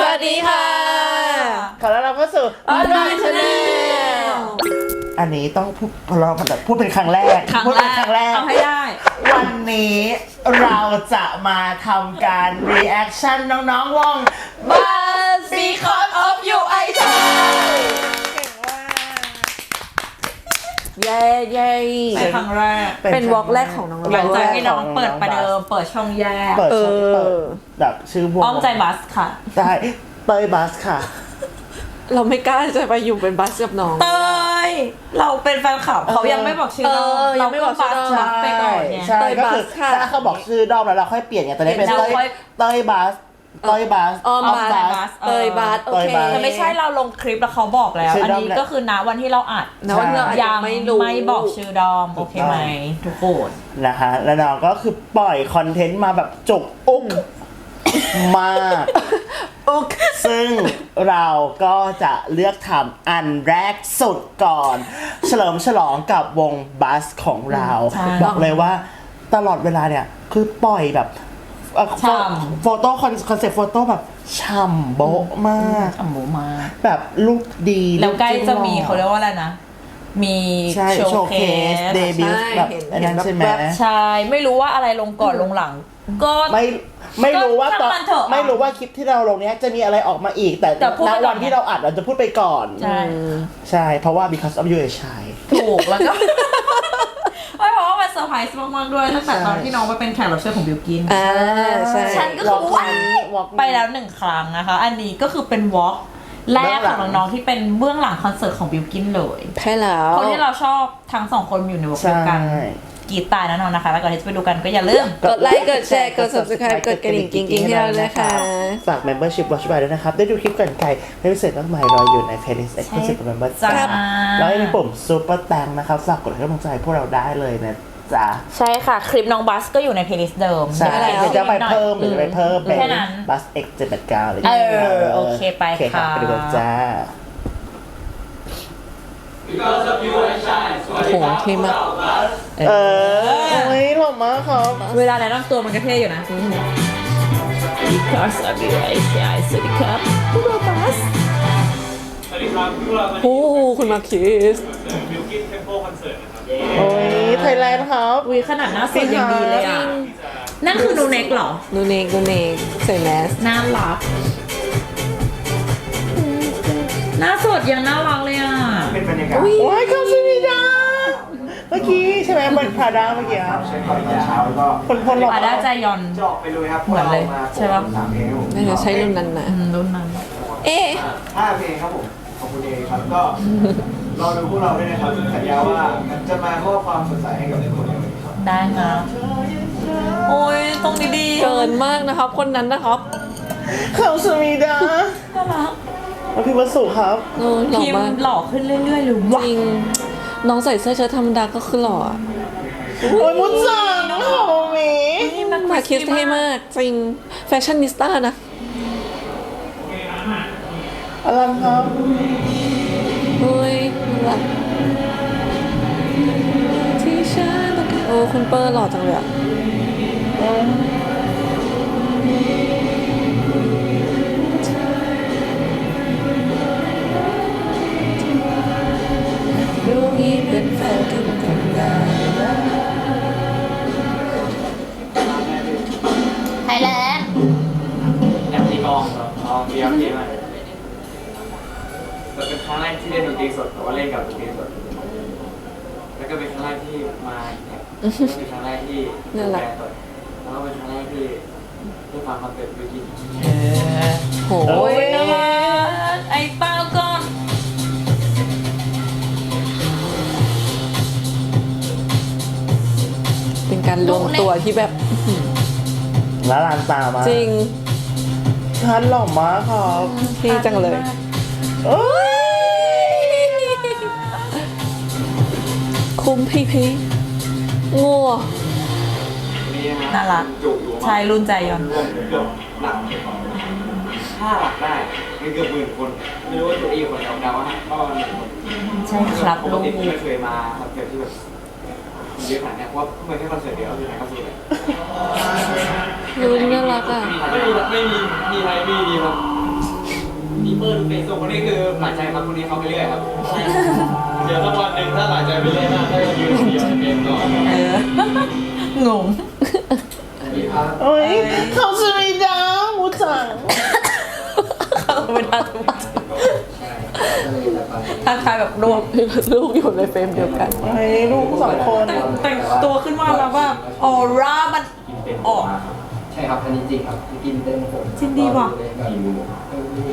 สวัสดีค่ะ ขอต้อนรับเข้าสู่ออนไลน์ชาแนลอันนี้ต้องพูดเราแบบพูดเป็นครั้งแรกครั้งพูดแรเป็นกครั้งแรกเอาให้ได้ วันนี้เราจะมาทำการ reaction น้องๆวง Buzz because of you I die เย้เย้เป็นครั้งแรก เป็นวอล์กแรกของน้องหลังจากที่น้องขเปิดประเดิม เปิดช่องแยก เปิดเออเปิดแบบชื่อวงอ้อมใจบัสค่ะ ได้เตยบัสค่ะ เราไม่กล้าจะไปอยู่เป็นบัสกับน้องเตยเราเป็นแฟนคลับเขายังไม่บอกชื่อเอเราอยังไม่บอกชื่อเราเราบัสไปก่อนไงใช่เตยก็บัสคือค่ะถ้าเขาบอกชื่อดอมแล้วเราค่อยเปลี่ยนไงตอนนี้เป็นเราเตยค่อยเตยบัส เตยบัสออมบัสบัสเตยบัสโอเคเตยบัสแต่ไม่ใช่เราลงคลิปแล้วเขาบอกแล้วชื่ออันดอมนี้แหละก็คือณวันที่เราอัดนะวันที่เราอาจยัจะงไม่รู้ ไม่บอกชื่อดอม โอเคไหม ทุกคน นะคะแล้วน้องก็คือปล่อยคอนเทนต์มาแบบจุกอุกมากอุกซึ่งเราก็จะเลือกทำอันแรกสุดก่อน เฉลิมฉลองกับวงบัสของเรา ใช่ บอกเลยว่าตลอดเวลาเนี่ย คือปล่อยแบบเอ่อ ฉ่ำ โฟโต้คอนคอนเซ็ปต์โฟโต้แบบฉ่ำโบ๊ะมาก อ่ำหมูมา แบบลูกดีแล้วใกล้จะมีลูเขาเรียกว่าอะไรนะ มีใช่โชว์เคสเดบิวต์ใช่แบบเห็นอันนั้นเห็นใช่ไหม แบบ ใช่ ไม่รู้ว่าอะไรลงก่อนลงหลัง ก็ ไม่ไม่รู้ว่าตอนช่างมันเถอะไม่รู้ว่าคลิปที่เราลงเนี้ยจะมีอะไรออกมาอีก แต่แต่พูดณไปก่อนวันที่เราอัดเราจะพูดไปก่อน ใช่ ใช่ เพราะว่า because of you ไอ้ชาย ถูกแล้วก็ ไม่เพราะว่ามันเซอร์ไพรส์มากๆด้วยตั้งแต่ใช่ตอนที่น้องมาเป็นแขกรับเชิญของบิวกิน อ่าใช่ฉันก็คือ walk ว้าวนี้ walk นี้ไปแล้วหนึ่งครั้งนะคะ อันนี้ก็คือเป็นวอล์กแรกของน้องๆที่เป็นเบื้องหลังคอนเสิร์ตของบิวกินเลย ใช่แล้ว คนที่เราชอบทั้งสองคนอยู่ในวงเดียวกันใช่ กรีดตายแน่นอนนะคะ แล้วก่อนที่จะไปดูกันก็อย่าลืม กดไลค์กดแชร์กด subscribe กดกระดิ่งกิ๊งๆให้เราเลยค่ะ ฝาก membership watch by ด้วยนะครับ ได้ดูคลิปก่อนไกลไม่พิเศษมากมายรออยู่ใน playlist exclusive ของ member จ้าจ้าแล้วยังมีปุ่ม super แตงนะครับฝากกดให้กำลังใจพวกเราได้เลยนะจ๊ะใช่ค่ะ คลิปน้องบัสก็อยู่ในเพลย์ลิสต์เดิมใช่แล้วเดี๋ยวจะไปเพิ่มเดี๋ยวจะไปเพิ่มเป็นแค่นั้น bus x 7 8 9เลยเออโอเคไปโอเคครับค่ะไปดูกันจ้า โอ้โหเท่มากเออโอ้ยหล่อมากครับ เวลาแนะนำตัวมันก็เท่อยู่นะ Because of you I shine สวัสดีครับพวกเราบัสสวัสดีครับพวกเราวันโอ้นี้คุณมาคิสบิวกิ้นเทมโพคอนเสิร์ตนะครับโอ้ยไทยแลนด์ครับอุ้ยขนาดหน้าสดยังดีเลยอะ นั่นคือนูเน็กเหรอ นูเนกนูเนกใส่แมสน่ารัก หน้าสดยังน่ารักเลยอะเป็นบรร ยากาศโอ้ยคำสวีดาเมื่อกี้ใช่ไหมบนพาด้าเมื่อกี้ครับใช้ความตอนเช้าแล้วก็คนคนหล่ออาด้าใจยอนจะออกไปเลยครับเหมือนเลยใช่ปะ สามเพลงครับผมน่าจะใช้รุ่นนั้นนะอืมรุ่นนั้น เอ๊ะห้าเพลงครับผมขอบคุณเองครับก็รอดูพวกเราด้วยนะครับสัญญาว่าจะมามอบความสดใสให้กับทุกคนในวันนี้ครับได้นะโอ้ยตรงนี้ดีเกินมากนะครับ คนนั้นนะครับคำสวีดาน่ารัก แล้วพี่วสุครับเออหล่อพิมมากพ์หล่อขึ้นเรื่อยๆเลยจว่ะริง น้องใส่เสื้อเชิ้ตธรรมดาก็คือหล่ออะโอ้ยมุดจังหอมหมีมาคิสเท่มาก จริง แฟชั่นนิสต้านะ อลันครับ เฮ้ยน่ารักที่ฉันต้องการโอ้ คุณเปอร์หล่อจังเลยอะ ครับอ๋อเบียร์เบียร์มาแต่เป็นครั้งแรกที่เล่นดนตรีสดแต่ว่าเล่นกับดนตรีสด แล้วก็เป็นครั้งแรกที่มาเนี่ยก็เป็นครั้งแรกที่แบรนด์สดแล้วก็เป็นครั้งแรกที่ได้ฟังคอนเสิร์ตบิวกิ้นโหโอ้ยน่ารักไอ้เต้าก่อนเป็นการรวมตัวที่แบบแล้วลานตามาจริง ท่านหล่อมากครับเท่จังเลยเอ้ยคุ้มพี่พี่งัวนี่นะน่ารักจุกอยู่ชายรุ่นใจยอนรวมเกือบหลักห้าหลักได้ไม่เกือบหมื่นคน ไม่รู้ว่าตัวเองคนเดาเดาว่าประมาณหมื่นคนใช่ครับปกลูกติไม่เคยมาคอนเสิร์ตที่แบบเยอะขนาดเนี้ยเพราะว่าเมื่อแค่คอนเสิร์ตเดียวที่ไหนก็คือเลย ดูน่ารักอะ ไม่มีไม่มีมีไทยมีดีมั้งเปิดเฟซบุ๊กคนนี้คือหลานใจครับคนนี้เขาไปเรื่อยครับ เดี๋ยวสักวันหนึ่งถ้าหลายใจไปเล่นมากก็จะยืนคนเดียวในเกมก่อนเอองงสวัสดีครับโอ้ยเขาสวีดังมูจังเข้าไม่ได้ทุกใช่ก็เลยจะไปทักทายแบบรวมลูกอยู่ในเฟรมเดียวกันเฮ้ยลูกสองคนแต่งตัวขึ้นมาแล้วแบบออร่ามันกินเป็นออก ใช่ครับอันนี้จริงครับกินเป็นผมจริงดีว่ะกินดู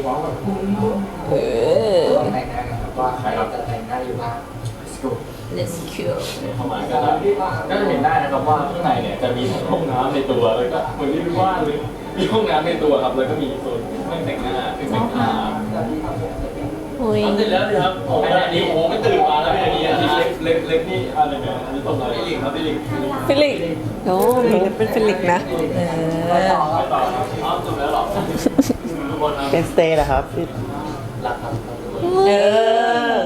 ว้าวแบบเออต้องแต่งหน้ากันครับว่าใครจะแต่งหน้าอยู่บ้าง Let's go Let's go เข้ามาก็ได้ก็จะเห็นได้นะครับว่าข้างในเนี่ยจะมีห้องน้ำในตัวแล้วก็เหมือนที่รู้ว่าเลยมีห้องน้ำในตัวครับแล้วก็มีโซนเครื่องแต่งหน้าเครื่องแต่งหน้าโอ้ยทำเสร็จแล้วสิครับไอ้อันนี้โอ้โหไม่ตื่นมาแล้วพี่อันนี้อันนี้เล็กเล็กนี่อะไรเนี่ยอันนี้ต้มอะไรพี่ลิงครับพี่ลิงฟิลิกโอ้มีแต่เป็นฟิลิกนะเออไปต่อครับอ้าวจบแล้วเหรอทุกคนครับเป็นสเตย์นะครับรักครับเออ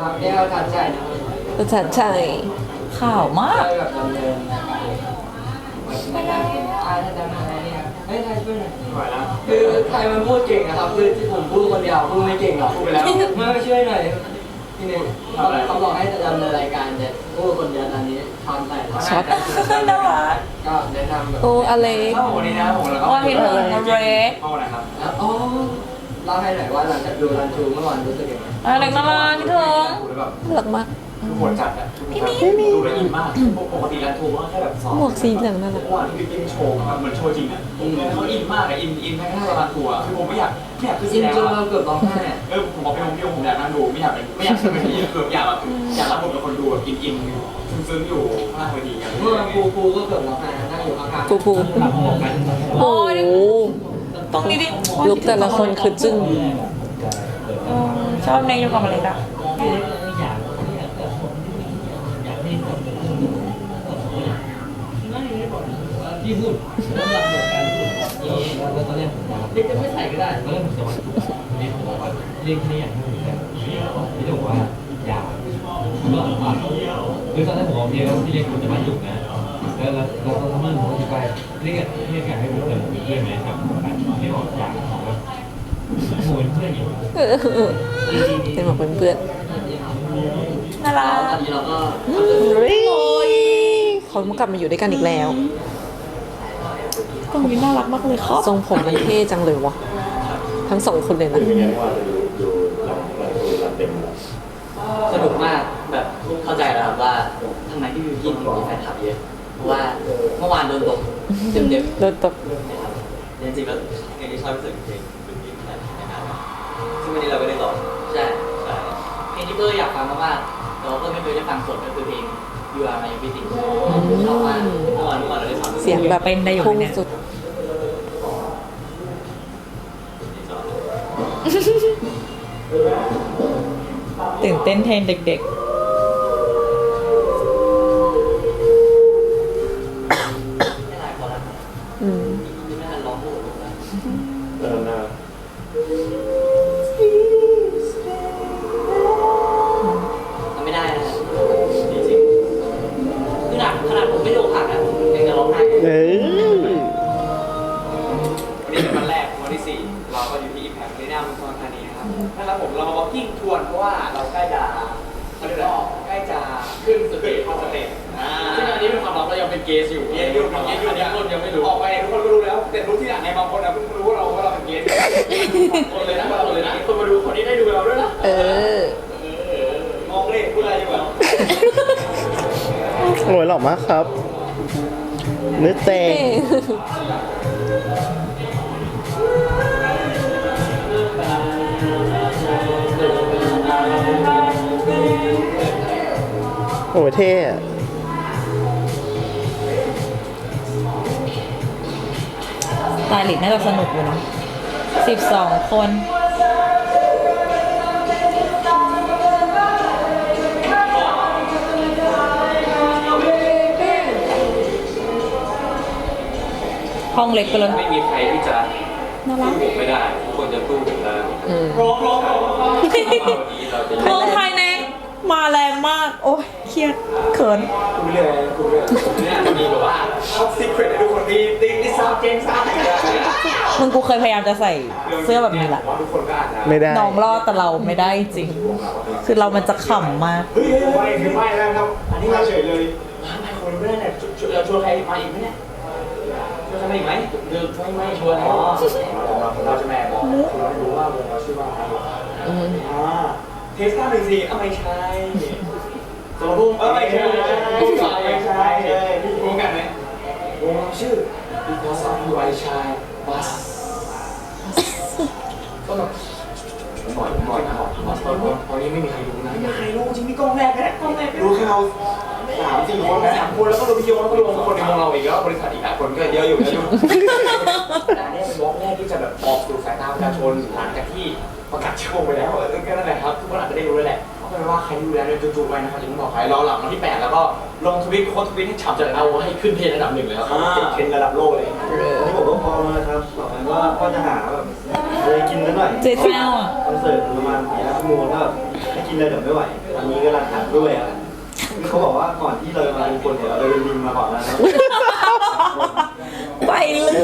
ครับเนี่ยเราการจ่ายนะครับประจันชัยข่าวมากใช่แบบดำเนินไม่ได้ใครจะดำเนินอะไรเนี่ย เฮ้ยใครช่วยหน่อยไหวแล้วคือใครมันพูดเก่งนะครับ คือที่ผมพูดคนเดียวพูดไม่เก่งหรอกพูดไปแล้วไม่ช่วยหน่อยพี่เนี่ยเขาเขาบอกให้จะดำเนินรายการแต่พูดคนเดียวตอนนี้ทำแต่ละช็อตน่ารักก็แนะนำแบบโอ้อะไรเข้าวันนี้นะผมแล้วก็อ๋อเห็นเหรอน้องเรกเข้าวันไหนครับแล้วอ๋อเล่าให้หน่อยว่าหลังจากดูรันทูเมื่อวานรู้สึกยังไงอะไรน่ารักพี่เถิงดูแล้วแบบน่ารักมาก คือโหดจัดอะพี่นี่ดูแล้วอินมากปกติรันทูก็แค่แบบซ้อมหมวกสีเหลืองน่ารักเมื่อวานที่พี่กินโชว์ครับเหมือนโชว์จริงอะเขาอินมากอะอินอินแค่แค่รันทูอะคือผมไม่อยากไม่อยากคือแสดงว่าเกือบร้องไห้เออผมบอกพี่ผมพี่ผมอยากนั่งดูไม่อยากเป็นไม่อยากเป็นที่คืออยากแบบอยากรับบทเป็นคนดูแบบอินอินซึ้งๆอยู่ข้างเวทีกันเมื่อปูปูก็เกือบร้องไห้นั่งอยู่ข้างๆปูปูโอ้โอ้ยโหตรงนี้ดิลุกแต่ละคนคือจึ้งเออชอบในอยู่กับอะไรกัน พี่พูดเรื่องหลักหมดการพูดแล้วตอนนี้ผมเด็กจะไม่ใส่ก็ได้เริ่มจะวันนี้ผมบอกว่าเรื่องนี้อย่างนี้แต่พี่จะบอกว่าอย่าก็อะคือตอนนั้นผมบอกพี่ว่าพี่เล็กควรจะมาจุกนะแล้วแล้วแล้วตอนนั้นผมก็จะไปเรียกเรียกอยากให้ผมเจอเพื่อนไหมครับพี่บอกอย่ากของแบบโวยเพื่อนอยู่เป็นหมวกเป็นเพื่อนน่ารักตอนนี้เราก็โอ้ยเขามากลับมาอยู่ด้วยกันอีกแล้ว ตรงนี้น่ารักมากเลยครับทรงผมมันเท่จังเลยวะทั้งสองคนเลยนะสนุกมากแบบเข้าใจแล้วครับว่าทำไมพี่วิวกินถึงมีแฟนคลับเยอะเพราะว่าเมื่อวานโดนตกเต็มโดนตบๆนะครับจริงๆแล้วเพลงที่ชอบที่สุดคือเพลงวิวกินในในงานนะซึ่งวันนี้เราก็ได้ลองใช่ใช่เพลงที่เบอร์อยากฟังมากๆแต่ว่าเบอร์ไม่เคยได้ฟังสดก็คือเพลง You Are My Everything ชอบมากเมื่อวานเมื่อวานเราได้ฟังเสียงแบบเป็นได้อยู่พุ่งเนี่ยสุด ตื่นเต้นแทนเด็ก นีนะครับนั่นแหละผมเรามา walking ทวนเพราะว่าเราใกล้จะเขาเรียกว่าใกล้จะขึ้นสเตจเข้าสเตจอ่าซึ่งอันนี้เป็นความลับเรายังเป็นเกสอยู่เกสอยู่ความเกลับสอยู่อันเนี่นี้ยคนยังไม่รู้ออกไปทุกคนก็รู้แล้ว แต่รู้ที่หลังในบางคนนะเพิ่งรู้ว่าเราว่าเราเป็นเกสคนเลยนะคนเลยนะคนมาดูคนนี้ได้ดูเราด้วยนะเออมองเลขพูดอะไรอยู่แบบโอ้ยหล่อมากครับ นึกเตง เท่โอ้ยเท่อะๆสไตลิสต์น่าจะสนุกอยู่นะสิบสองคนห้องเล็กไปเลยไม่มีใครที่จะน่ารักผมไม่ได้ทุกคนจะสู้ผมได้อืมร้องร้องร้องร้องวันนี้เราจะเมืองไทยแน็กมาแรงมาก โอ้ยเค รียดเขินคุยเรื่อยคุยเรื่อยเนี่ยมีแบบว่าท็อปซีเครตให้ทุกคนมีติ๊กลิซ่าเจนซ่ามึงกูเคยพยายามจะใส่เสื้อแบบนี้แหละทุกคนก็อาจจะไม่ได้น้องรอดแต่เราไม่ได้จริง คือเรามันจะขำมากเฮ้ยไม่คือไม่แล้วครับ อันนี้มาเฉยเลยไม่คนไม่ได้เนี่ยชวนชวนใครมาอีกไหมเนี่ยชวนใครมาอีกไหมเดินไม่ไม่ชวนอ๋อเราเราจะแม่บอกเราไม่รู้ว่าวงเราชื่อว่าอะไรอ่าเทสต้าหนึ่งสี่เอาไม่ใช่ สมบูรณ์เออไม่ใช่ไม่ใช่ไม่ใช่พี่รู้กันไหมวงเราชื่อ Because of You I Shine Bus ก็แบบหน่อยหน่อยน่อยหน่อยตอนตอนนี้ไม่มีใครรู้นะไม่มีใครรู้จริงมีกล้องแรกแค่กล้องแรกรู้แค่เราสามสี่คนสามคนแล้วก็รวมพี่โยแล้วก็รวมคนในวงเราอีกแล้วบริษัทอีกหลายคนก็เยอะอยู่เยอะอยู่แต่อันนี้เป็นวงแรกที่จะแบบออกสู่สายตาประชาชนหลังจากที่ประกาศโชวงไปแล้วเออก็นั่นแหละครับทุกคนอาจจะได้รู้แล้วแหละ เอาเป็นว่าใครรู้แล้วเนี่ยจู่ๆไปนะครับอย่าเพิ่งบอกใครรอหลังวันที่ 8 แล้วก็ลงทวิตโค้ดทวิตให้ฉ่ำจะเอาให้ขึ้นเทรนด์ระดับหนึ่งเลยครับติดเทรนด์ระดับโลกเลยนี่ผมก็พร้อมแล้วนะครับบอกกันว่าก็จะหาแบบอะไรกินนิดหน่อยเจ๊เจ้าอะคอนเสิร์ตประมาณสี่ห้าชั่วโมงก็ไม่กินเลยเดี๋ยวไม่ไหววันนี้ก็รันหัดด้วยอะเขาบอกว่าก่อนที่เราจะมาเป็นคนเนี่ยเราเดินลิงมาก่อนแล้วนะไปเลย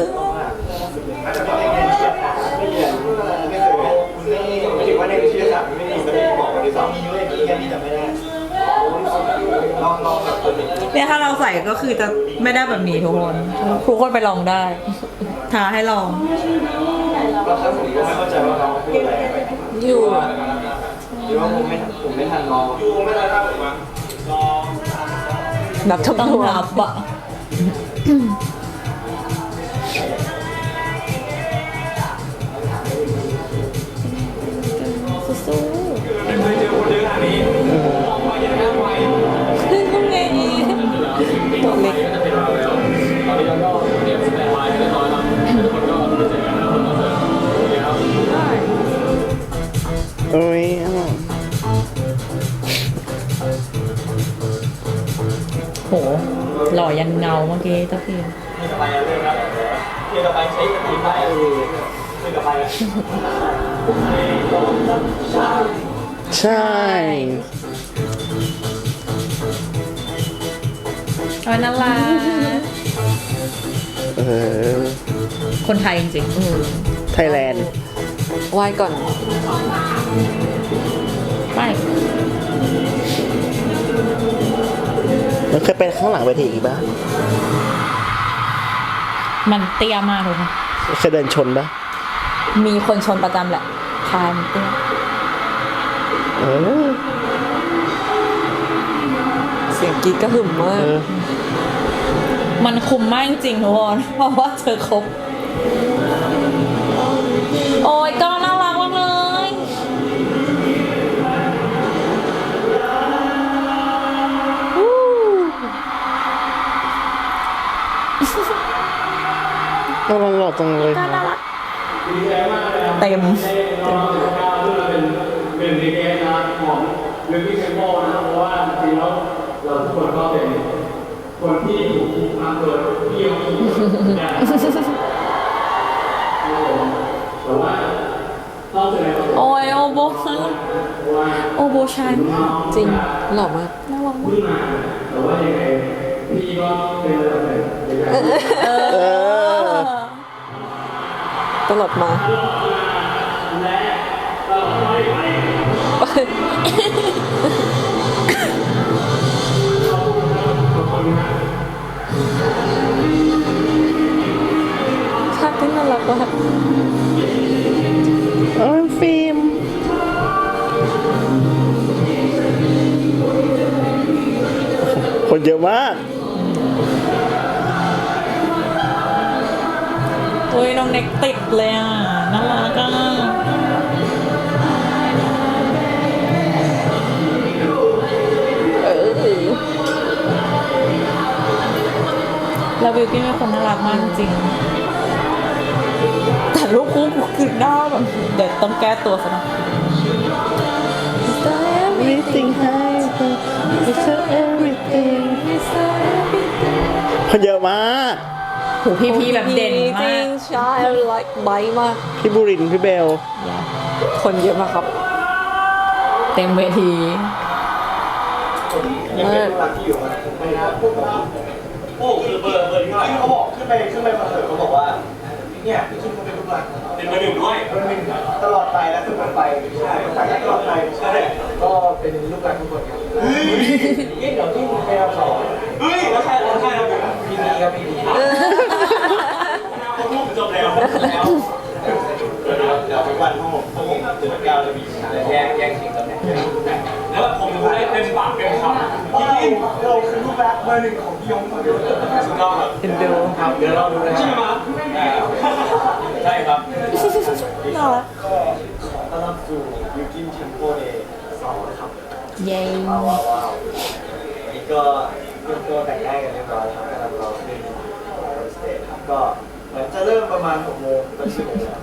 อาจจะไม่ได้เรียนวิทยาศาสตร์ไม่เรียนไม่เคยไม่ถึงว่าในวิทยาศาสตร์ไม่ได้ไม่ได้บอกกันด้วยซ้ำมีด้วยมี แค่นี้แต่ไม่ได้ลองลองแบบเปิดเนี่ยถ้าเราใส่ก็คือจะไม่ได้แบบนี้ทุกคนทุกคนไปลองได้ท้าให้ลองเราครั้งผมก็ไม่เข้าใจว่าเราพูดอะไรไปอยู่ หรือว่าผมไม่ผมไม่ทันรออยู่ไม่ทันครับผมนับทำต้องตัวนับอะ อ้ยโห หล่อยันเงาเมื่อกี้ตะเพียนที่ต่อไปเลยครับที่ต่อไปใช้สติได้เลยที่ต่อไปใช่ โอ้ยน่ารักเออ คนไทยจริงไทยแลนด์ ไหว้ก่อนๆไปมันเคยเป็นข้างหลังเวทีอีกปะมันเตี้ยมากทุกคนเคยเดินชนปะมีคนชนประจำแหละคายมันเตี้ยเออเสียงกรีดก็หึ่มมาเอกอมันคุมมากจริงๆทุกคนเพราะว่าเธอครบ โอ้ยก็น่ารั ต้องลองหลอกจังเลยเต็มเป็นดีเกนะของเรื่องที่เซมโมนะเพราะว่าจริงๆแล้วเราทุกคนก็เป็นคนที่ถูกคิดมาโดยพี่ยงนะแต่ว่าต้องแสดงโอ้ยโอโบโอโบชันจริงหล่อมากน่ารักมาก ต่ว่ายังไงพี่ก็เป็นระดับหนึ่งเออ ตลอดมาชาติที่น่ารักมากเออฟิล์มคนเยอะมาก อ้ยน้องเน็กติดเลยอะน่ารักอะแล้ววิวกี้เป็นคนน่ารักมากจริง แต่ลูกคู่คือหน้าแบบเดี๋ยวต้องแก้ตัวซะหน่อย everything happen it's everything คนเยอะมาก หูพี่พี่แบบเด่นจมาริกงๆใช่ like ไบมาก พี่บุรินทร์พี่เบล คนเยอะมากครับ เต็มเวทียังเป็นรักที่อยู่มาไม่ได้โอ้คือเบอร์เบอร์ที่เท่าไหร่ที่เขาบอกขึ้นไปขึ้นไปคอนเสิร์ตเขาบอกว่าเนี่ยพี่คิมเขาเป็นลูกหลานเป็นเบอร์หนึ่งด้วยเบอร์หนึ่งตลอดไปและคือเบอร์ไปใช่แต่ตลอดไปใช่ก็เป็นลูกหลานทุกคนครับเฮ้ยเดี๋ยวที่ไปรับสองเฮ้ยแล้วใช่แล้วใช่แล้วพี่ดีครับพี่ดีเขาพูดจบ แล้วแล้วเดี๋ยวเดี๋ยวทุกวันพวกผมพวกผมตื่นเก้าจะมีแย่งแย่งชิงตำแหน่งแล้วผมรู้ได้เต็มปากเต็มคำพี่คิมเราคือลูกรักเบอร์หนึ่งของพี่ยงสุดยอดครับเอ็นดูครับเดี๋ยวเราดูนะใช่ไหมใช่ครับน่ารักก็ขอต้อนรับสู่ยูกินเทมโปเดย์สองนะครับเย้ว้าวว้าวนนี้ก็เตรียมตัวแต่งหน้ากันเรียบร้อยแล้วกำลังรอขึ้นสเตจครับก็ หมือนจะเริ่มประมาณ6โมงตอนนี้กี่โมงแล้ว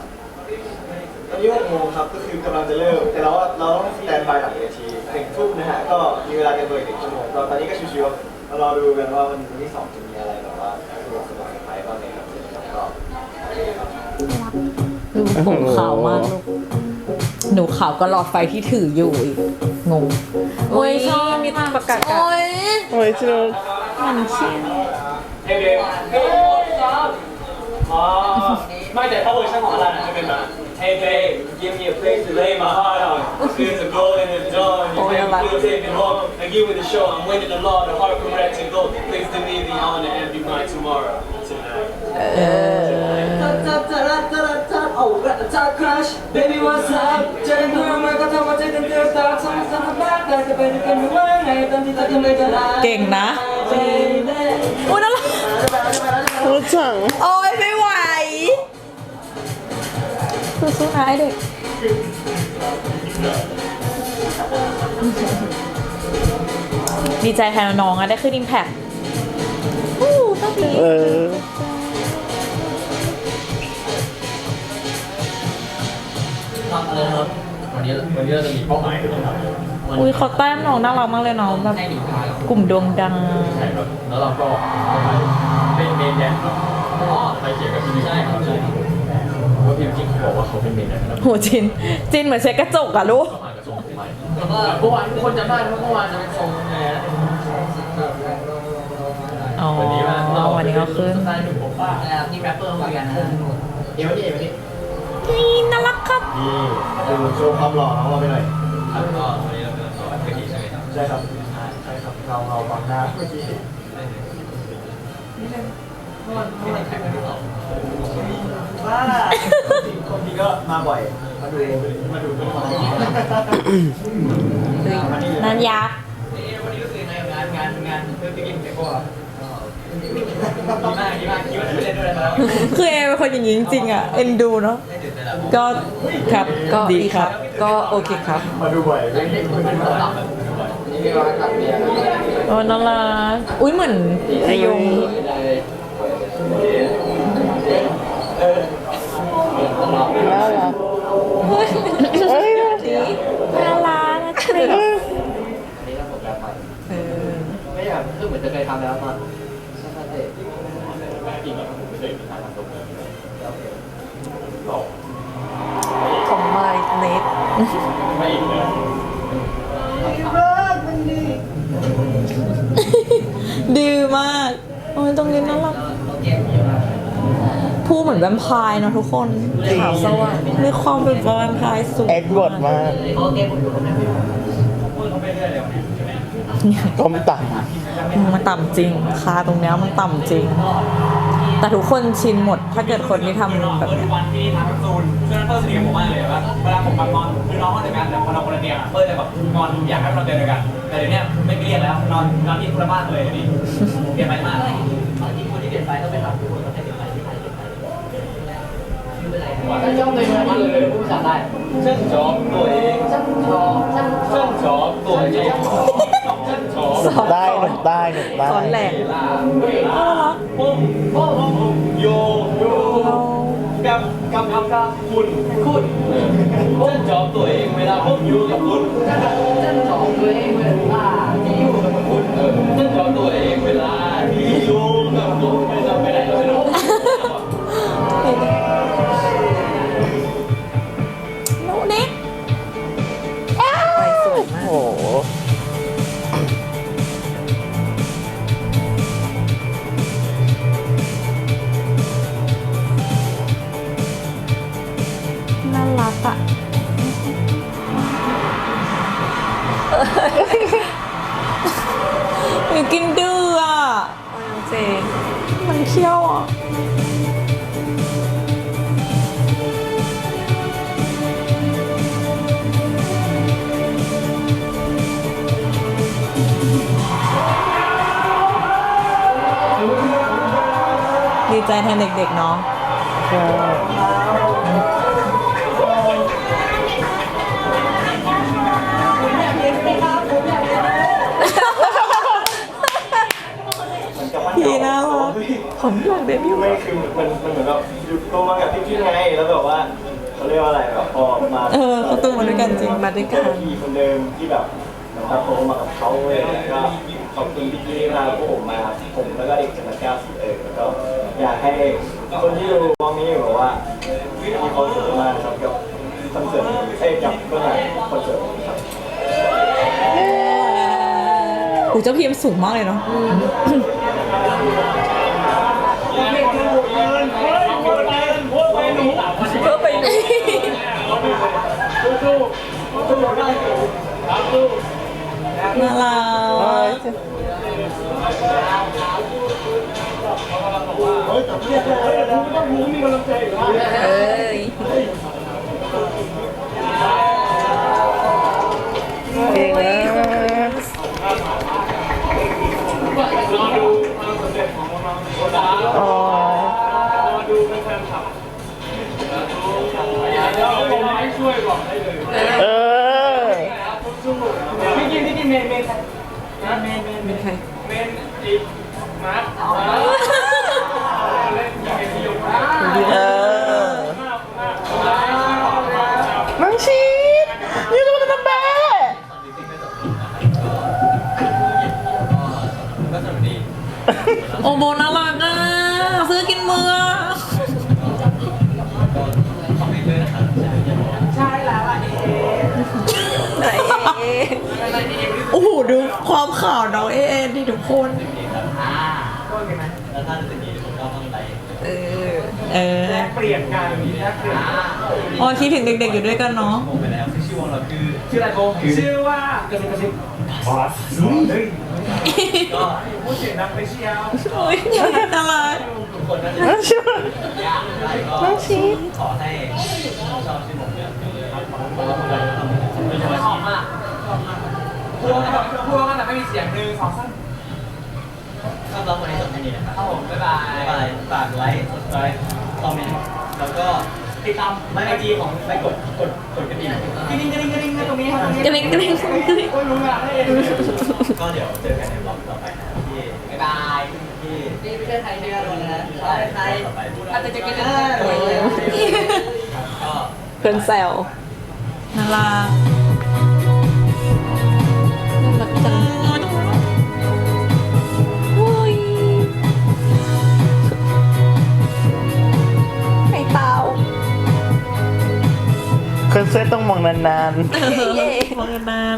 ตอนนี้6โมงครับก็คือกำลังจะเริ่ม แต่เราเราต้องสแตนบายหลังเวทีถึงทุ่มนะฮะก็มีเวลาเตรียมตัวอีกหนึ่งชั่วโมงตอนตอนนี้ก็ชิวๆเรารอดูกันว่าวันที่สองจะมีอะไรแบบว่าสนุกสนุกไปบ้างในครับก็ดูผมขาวมากลูกหนูขาวก็หลอดไฟที่ถืออยู่อีกงงโอ้ยชอบมีประกาศโอ้ยโอ้ยสนุกมันเขี้ย ไม่แต่ถ้าเวอร์ชันของอลันจะเป็นแบบ Hey babe, give me a place to lay my heart on. There's a goal in the door, and you Oh, yeah, make me like- feel taken home. And you with the show, I'm winning the law, the heart from red to gold. Please do me the honor and be mine tomorrow, tonight. จัดจัดจัดจัดจัดเอาจัดจัด crush baby what's up เจอกันเมื่อมาก็ทำว่าใจเต้นเต้นตาทำสัมผัสได้จะเป็นกันไม่ว่าไงตอนที่เธอทำไม่ได้เก่งนะ baby โอ้ยน่ารักรู้จักโอ้ย สู้ๆนะไอเด็กดีใจแทนน้องอะได้ขึ้นอิมแพคอู้ต้องดีเออทำอะไรครับวันนี้วันนี้เราจะมีเป้าหมายคือต้องทำอุ้ยเขาแต้มน้องน่ารักมากเลยน้องแบบกลุ่มดวงดังใช่ครับแล้วเราก็เป็นเมนแดนครับไปเขียนกับพี่ใช่ครับใช่ครับ ว่าพี่จริงเขาบอกว่าเขาเป็นเมนแดนครับโหจิน จินเหมือนเช็ดกระจกอะลูก เขาอ่านกระทรวงใหม่แล้วก็เมื่อวานทุกคนจำได้ว่าเมื่อวานจะเป็นทรงไงนะอ๋อวันนี้ว่าวันนี้ก็ขึ้น สไตล์หนุ่มผมป้านะครับนี่แรปเปอร์เหมือนกันนะเดี๋ยวนี้เดี๋ยวนี้นี่น่ารักครับนี่ดูโชว์ความหล่อของเราไปหน่อยครับก็วันนี้เราเป็นตัวเมื่อกี้ใช่ไหมครับใช่ครับใช่ครับเราเราบังหน้าเมื่อกี้ ว้าคนนี้ก็มาบ่อย มาดู มาดูเป็นคนนันยักษ์วันนี้รู้สึกยังไงงานงานงานเพื่อนพี่กินเด็กก็ดีมากดีมากคิดว่าจะไปเล่นด้วยนะครับคือเอเป็นคนอย่างนี้จริงๆอะเอ็นดูเนาะก็ครับก็ดีดีคครัรับบก็โอเคครับ มาดูบ่อยไม่ได้ไม่ได้มานี่มีร้านตัดเบียร์โอ้น่ารักอุ้ยเหมือนอายุง น่ารักเฮ้ยน่ารักนะคริสนี่ถ้าผมแบบใหม่ไม่อยากคือเหมือนจะเคยทำแล้วมาใช่ไหมเด็กจริงๆผมไม่เคยมีทางทำตรงนี้ของมาริเน็กไม่อีกเลยดื้อมาก โอ้ยตรงนี้น่ารัก ผู้เหมือนแวมไพร์เนอะทุกคนขาวสว่างมีความเป็นแวมไพร์สูงแอดเวิร์ดมากเขาเกมผมอยู่ตรงนี้พูดเขาไปเรื่อยเลยวันนี้ใช่ไหมก้มต่มันต่ำจริงคาตรงเนี้ยมันต่ำจริง แต่ทุกคนชินหมด ถ้าเกิดคนที่ทำแบบเออเนี้ยวันที่ทำแคปซูลซึ่งนั้นเปิ้ลสนิทกับผมมากเลยว่าเวลาผมมานอนคือน้องเขาเดียวกันแต่พอเราคนละเตียงอะเปิ้ลจะแบบนอนอยากให้เราเตียงเดียวกัน แต่เดี๋ยวนี้ไม่เรียกแล้วนอนนอนที่คนละบ้านเลยนี่เปลี่ยนไปมาก ไม่เป็นไรถ้าชอบตัวเองมาเลยพูดภาษาได้ช่างชอบตัวเองช่างชอช่างชอช่างชอบตัวเองช่างชอบได้หนุ่มได้หนุ่มได้สอนแหลกลาน่ารักผมผมผมโยโยกับกับกับกับคุณคุณช่างชอบตัวเองเวลาผมอยู่กับคุณช่างชอบตัวเองเวลาที่อยู่กับคุณเออฉันชอบตัวเองเวลาที่อยู่กับ เคี้ยวอะดีใจแทนเด็กๆเนาะ ผมอยากเดบิวต์ไม่คือมันมันเหมือนแบบอยู่โตมากับพี่พี่ไงแล้วแบบว่าเขาเรียกว่าอะไรแบบพอมาเออเขาโตมาด้วยกันจริงมาด้วยกันพี่คนเดิมที่แบบเหมือนกับโตมากับเขาเลยแล้วก็ขอบคุณพี่พี่ที่พาพวกผมมาครับผมแล้วก็เด็กจังหวัดเก้าสิบเออแล้วก็อยากให้คนที่ดูวงนี้อยู่บอกว่ามีความสุขมากครับกับคอนเสิร์ตนี้เอ้ยกับเมื่อไหร่คอนเสิร์ตนี้ครับอูเจ้าพีมสูงมากเลยเนาะ น่ารัก เอ้ยเก่งมากอ๋อ เออพี่กินพี่กินเมนเมนใครเมนเมนเมนใครเมนจีมาร์ค อ็นดิทุกคนแล้วถ้ารู้สึกดีผมก็ต้องไปเออ เออเปลี่ยนกันแลกเปลี่ยนอ๋อคิดถึงเด็กๆอยู่ด้วยกันเนาะงงไปแล้วคือชื่อวงเราคือชื่ออะไรโบชื่อว่ากระซิบกระซิบบอสเฮ้ยก็พูดเสียงดังไปเชียวโอ้ยน่ารักทุกคนน่าจะน้องชีสยากได้ก็น้องชีสขอให้ชอบชื่อผมเนี่ยครับขอบคุณครับไม่ใช่ว่าหอมมากพวงแบบพวงกันแต่ไม่มีเสียงหนึ่งสองสาม ชอบร้องวันนี้จบแค่นี้นะครับครับผมบ๊ายบายบ๊ายบายฝากไลค์กดไลค์คอมเมนต์แล้วก็ติดตามไม่ไอจีของไม่กดกดกดกระดิ่งกระดิ่งกระดิ่งกระดิ่งตรงนี้ครับตรงนี้กระลิงกระลิงกระลิงก็รู้งานให้เองก็เดี๋ยวเจอกันในบล็อกต่อไปนะครับที่บ๊ายบายที่นี่ไม่ใช่ไทยเชื่อเลยนะใช่ไทยต่อไปอาจจะจะกินก็เพื่อนแซวน่ารัก คนเสื้อต้องมองนานเย่มองกันนาน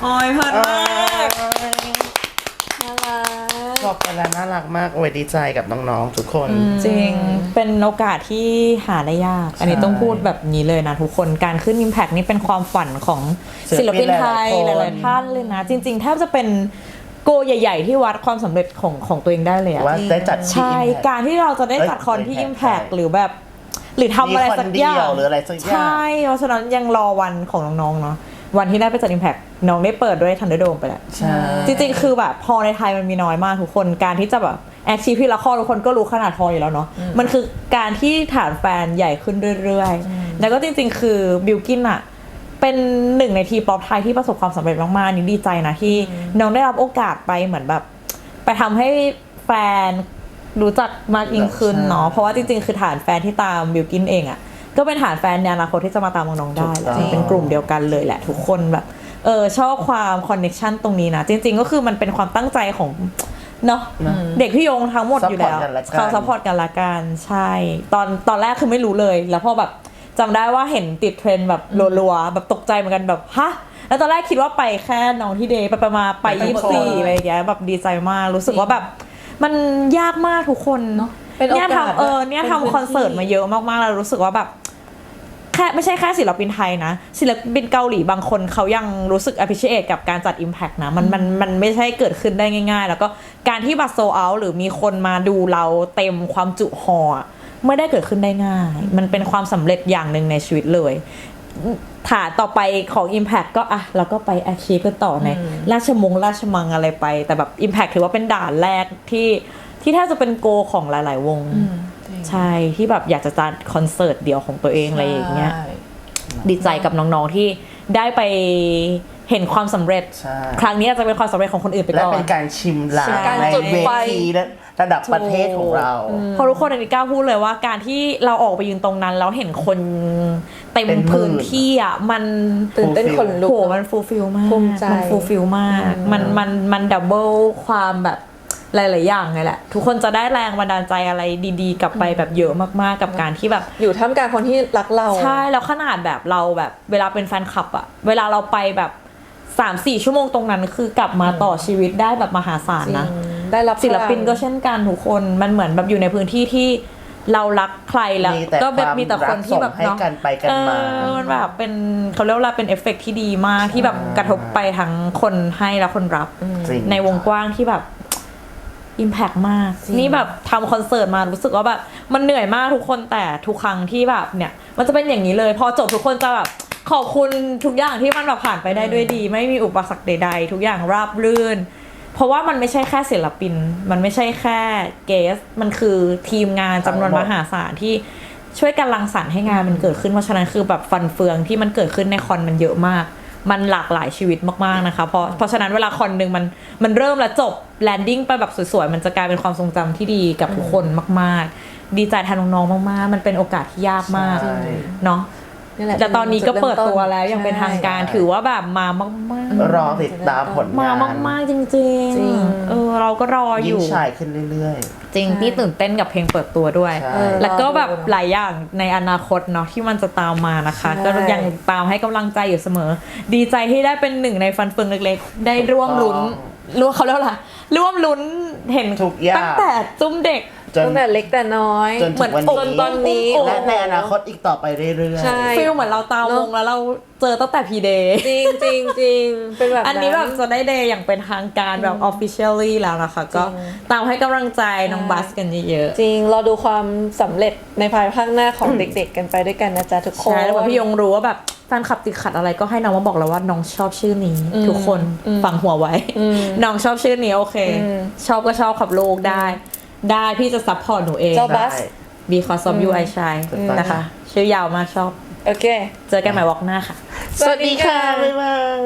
โอ้ยเพลินๆมากน่ารัก ขอบไปแล้วน่ารักมากโอ้ยดีใจกับน้องๆทุกคน จริง เป็นโอกาสที่หาได้ยาก อันนี้ต้องพูดแบบนี้เลยนะทุกคน การขึ้น Impact นี่เป็นความฝันของศิลปินไทยศิลปินหหลายๆคน ลายๆท่านเลยนะ จริงๆแทบจะเป็นโกใหญ่ ๆ ที่วัดความสำเร็จของของตัวเองได้เลยอะ ว่าได้จัดที่ ใช่ Impact การที่เราจะได้จัดคอนที่เอ้ย Impact Impact หรือแบบ หรือทำอะไรสักอย่าง มีคอนเดียวหรืออะไรสักอย่าง ใช่ เพราะฉะนั้นยังรอวันของน้องๆเนาะวันที่ได้ไปจัด Impact น้องได้เปิดด้วยทันเดอร์โดมไปแล้ว ใช่ จริงๆ คือแบบพอในไทยมันมีน้อยมากทุกคนการที่จะแบบแอคชีพที่ละครทุกคนก็รู้ขนาดพออยู่แล้วเนาะมันคือการที่ฐานแฟนใหญ่ขึ้นเรื่อยๆ แล้วก็จริงๆ คือบิลกินอะเป็นหนึ่งในทีป๊อปไทยที่ประสบความสำเร็จมากๆอันนี่ดีใจนะที่น้องได้รับโอกาสไปเหมือนแบบ ไปทำให้แฟน รู้จักมากยิ่งขึ้นเนาะเพราะว่าจริง ๆ คือฐานแฟนที่ตามบิลกินเองอะก็เป็นฐานแฟนในอนาคตที่จะมาตามน้องๆได้แหละถูกต้องเป็นกลุ่มเดียวกันเลยแหละ ทุกคนแบบเออชอบความคอนเน็ชันตรงนี้นะ จริง ๆ ก็คือมันเป็นความตั้งใจของเนาะเด็กพี่ยงทั้งหมดอยู่แล้ว Support กันและกันเขาซัพพอร์ตกันละกันใช่ ตอนตอนแรกคือไม่รู้เลย แล้วพอแบบจำได้ว่าเห็นติดเทรนด์แบบรัวๆแบบตกใจเหมือนกันแบบฮะแล้วตอนแรกคิดว่าไปแค่น้องที่เดย์ไปไปมาไปไปทั้ยี่งสิบสี่คนอะไรอย่างเงี้ยแบบดีใจมากรู้สึกว่าแบบ มันยากมากทุกคนเนอะเป็นโอกาสเนี่ยทำเอออะเนี่ยเป็นพื้นทำคอนเสิร์ตที่มาเยอะมากๆแล้วรู้สึกว่าแบบแค่ไม่ใช่แค่ศิลปินไทยนะ ศิลปินเกาหลีบางคนเขายังรู้สึก appreciate กับการจัด Impact นะ มันมันมันไม่ใช่เกิดขึ้นได้ง่าย ๆ แล้วก็การที่บัตรโซเอาหรือมีคนมาดูเราเต็มความจุหออะไม่ได้เกิดขึ้นได้ง่าย มันเป็นความสำเร็จอย่างหนึ่งในชีวิตเลย ฐานต่อไปของ Impact ก็อะเราก็ไป achieve กันต่อในราชมงราชมังอะไรไป แต่แบบ Impact ถือว่าเป็นด่านแรกที่ที่แทบจะเป็นโกของหลาย ๆ วง ใช่ที่แบบอยากจะจัดคอนเสิร์ตเดียวของตัวเองอะไรอย่างเงี้ยใช่ดีใจกับน้อง ๆ ที่ได้ไปเห็นความสำเร็จใช่ครั้งนี้อาจจะเป็นความสำเร็จของคนอื่นไปและก่อเป็นนการชิมลางการในจุดเวไฟที ระดับประเทศของเรา เพราะทุกคนอันนี้กล้าพูดเลยว่าการที่เราออกไปยืนตรงนั้นแล้วเห็นคนเต็มเป็นหมื่นพื้นที่อะมันตื่นเต้นขนลุกโหมันฟูลฟิลมากภูมิใจมันฟูลฟิลมาก มันมันมันดับเบิลความแบบหลาย ๆ อย่างไงแหละ ทุกคนจะได้แรงบันดาลใจอะไรดีๆ กลับไปแบบเยอะมาก ๆ กับการที่แบบ อยู่ท่ามกลางคนที่รักเรา ใช่ แล้วขนาดแบบเราแบบ เวลาเป็นแฟนคลับอะเวลาเราไปแบบสามสี่ชั่วโมงตรงนั้นคือกลับมาต่อชีวิตได้แบบมหาศาลจริงนะ ได้รับศิลปินก็พลังเช่นกันทุกคนมันเหมือนแบบอยู่ในพื้นที่ที่เรารักใครแล้วมีแต่ก็แบบความมีแต่คนที่แบบรักส่งให้เนาะกันไปกันมา เออมันแบบเป็นเขาเรียกว่าเป็นเอฟเฟกต์ที่ดีมากที่แบบกระทบไปทั้งคนให้และคนรับ จริงในวงกว้างที่แบบอิมแพกมากนี่แบบทำคอนเสิร์ตมารู้สึกว่าแบบมันเหนื่อยมากทุกคนแต่ทุกครั้งที่แบบเนี่ย มันจะเป็นอย่างนี้เลย พอจบทุกคนจะแบบขอบคุณทุกอย่างที่มันแบบผ่านไปได้ด้วยดี ไม่มีอุปสรรคใด ๆ ทุกอย่างราบรื่น เพราะว่ามันไม่ใช่แค่ศิลปิน มันไม่ใช่แค่เกส มันคือทีมงานจำนวนทั้งหมมดหาศาลที่ช่วยกันรังสรรค์ให้งานมันเกิดขึ้นเพราะฉะนั้นคือแบบฟันเฟืองที่มันเกิดขึ้นในคอนมันเยอะมาก มันหลากหลายชีวิตมากๆนะคะเพราะเพราะฉะนั้นเวลาคอนหนึ่งมันมันเริ่มแล้วจบแลนดิ้งไปแบบสวยๆมันจะกลายเป็นความทรงจำที่ดีกับทุกคนมาก ๆ ดีใจแทนน้องๆมากๆ มันเป็นโอกาสที่ยากมากใช่เนาะ นี่แหละแต่ตอนนี้ก็เปิดตัวแล้วอย่างเป็นทางการใช่ ถือว่าแบบมามากๆรอติดตามผลมางานมากๆจริงจริง ๆเออเราก็รออยิ่ยู่งชายขึ้นเรื่อย จริงพี่ตื่นเต้นกับเพลงเปิดตัวด้วย ใช่ เออแล้วก็แบบรอดูเนอะหลายอย่างในอนาคตเนาะที่มันจะตามมานะคะ ใช่ ก็ยังตามให้กำลังใจอยู่เสมอ ดีใจที่ได้เป็นหนึ่งในฟันเฟืองเล็กๆ ได้ร่วมลุ้นร่วมเขาเรียกว่าอะไรร่วมลุ้นเห็นทุกอย่าง ตั้งแต่จุ้มเด็กๆ จนตั้งแต่เล็กแต่น้อย จนถึงวันเหมือนนี้ตอนนี้และในอนาคตอีกต่อไปเรื่อยๆใช่ ฟิลเหมือนเราตามวงแล้วเราเจอตั้งแต่พีเดย์จริงจริงจริงเป็นแบบ อันนี้แบบจะได้เดย์อย่างเป็นทางการแบบ officially แล้วนะคะ ก็ตามให้กำลังใจน้องบัสกันเยอะๆจริงเราดูความสำเร็จในภายภาคหน้าของเด็ก ๆ กันไปด้วยกันนะจ๊ะทุกคนใช่แล้วแบบพี่ยงรู้ว่าแบบแฟนคลับติดขัดอะไรก็ให้น้องมาบอกเราว่าน้องชอบชื่อนี้ ทุกคนฟังหัวไว้ น้องชอบชื่อนี้โอเค ชอบก็ชอบขับโลกได้ ได้พี่จะซัพพอร์ตหนูเอง เจ้าบัสได้ because of you I shine ถูกต้อง นะคะ ชื่อยาวมากชอบ โอเค เจอกันใหม่วอกหน้าค่ะ สวัสดีค่ะ บ๊ายบาย